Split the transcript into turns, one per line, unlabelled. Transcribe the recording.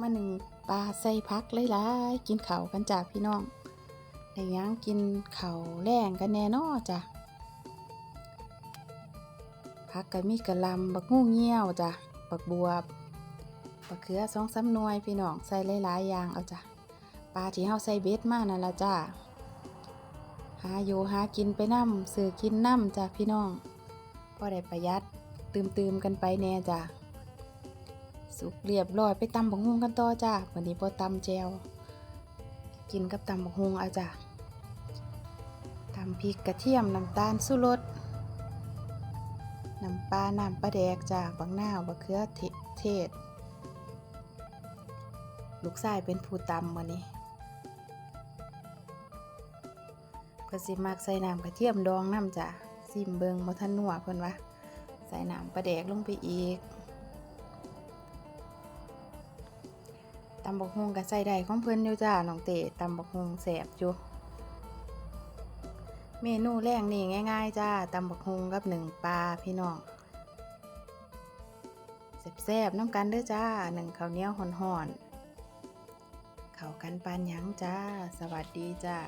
มาหนึ่งปลาใส่พักหลายๆกินเข้ากันจ้ะพี่น้องได้หยังกินเข้าแรงกันแน่นอจ้ะพักก็มีกะลำบักงูเงี้ยวจ้ะบักบวบบักเขือสองสามหน่วยพี่น้องใส่หลายๆอย่างเอาจ้ะปลาที่เฮาใส่เบ็ดมากนั่นละจ้ะหาอยู่หากินไปน้ำซื้อกินน้ำจ้ะพี่น้องพอได้ประหยัดตืมๆกันไปแน่จ้ะ สุกเรียบร้อยไปตำบักฮุงกันต่อจ้าวันนี้พอตำแจวกินกับตำบักฮุงเอาจ้ะตำพริกกระเทียมน้ำตาลสุรสน้ำปลาน้ำปลาแดกจ้าบักนาบักเขือเทเทศ ลูกชายเป็นผู้ตำวันนี้ก็สิมักใส่น้ำกระเทียมดองน้ำจ้ะซิมเบิงบ่ทันนัวเพิ่นว่าใส่น้ำปลาแดกลงไปอีก ตำบักฮงกับใส่ใดของเพื่อนอยู่จ้าน้องเตตำบักฮงแสบอยู่ เมนูแรกนี่ง่าย ๆ จ้าตำบักฮงกับหนึ่งปลาพี่น้องแซ่บๆน้ำกันเด้อจ้าหนึ่งข้าวเหนียวห่อนๆเข้ากันปานหยังจ้า สวัสดีจ้า